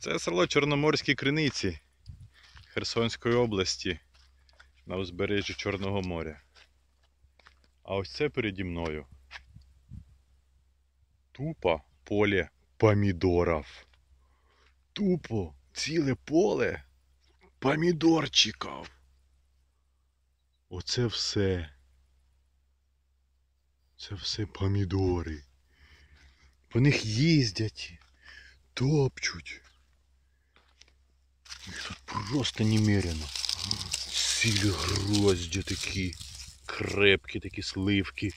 Це село Чорноморські Криниці Херсонської області на узбережжі Чорного моря. А ось це переді мною. Тупо поле помідорів. Тупо ціле поле помідорчиків. Оце все. Це все помідори. По них їздять, топчуть. Просто немерено. Цілі грозді такі, крепкі такі сливки.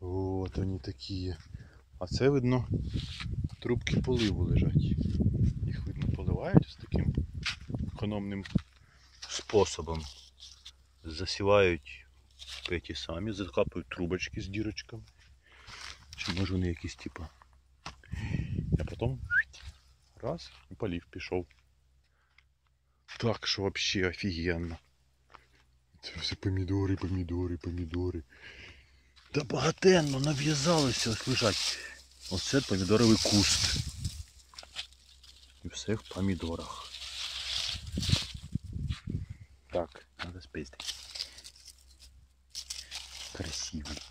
От вони такі. А це видно трубки поливу лежать. Їх видно поливають з таким економним способом. Засівають ті самі, закапують трубочки з дірочками. Чи може вони якісь типа. А потім раз і полив пішов. Так що вообще офігенно. Це все помідори, помідори, помідори. Та багатенно нав'язалося ось лежать. Оце помідоровий куст. І все в помідорах. Так, надо спиздить. Красивый.